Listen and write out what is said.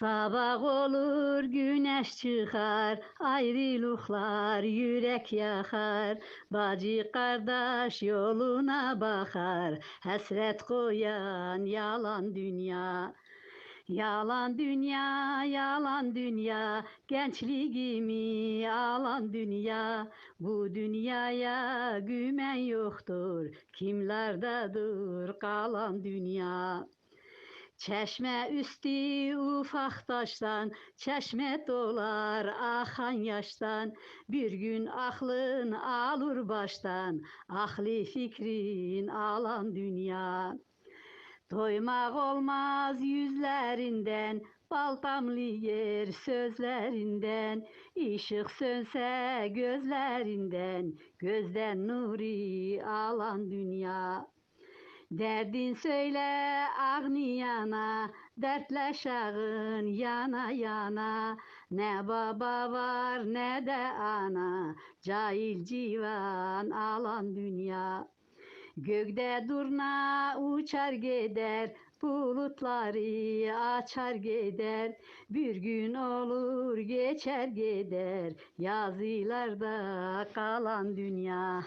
Sabah olur güneş çıkar, ayrılıklar yürek yakar. Bacı kardeş yoluna bakar, hasret koyan yalan dünya. Yalan dünya, yalan dünya, gençliğimi alan dünya. Bu dünyaya güven yoktur, kimlerdedir kalan dünya. Çeşme üstü ufak taştan, çeşme dolar akan yaştan. Bir gün aklın alır baştan, akli fikrin alan dünya. Doymak olmaz yüzlerinden, bal damlıyor sözlerinden. Işık sönse gözlerinden, gözden nuri alan dünya. Derdin söyle ağniyana, dertleşağın yana yana. Ne baba var ne de ana, cahil civan alan dünya. Gökte durna uçar gider, bulutları açar gider. Bir gün olur geçer gider, yazılarda kalan dünya.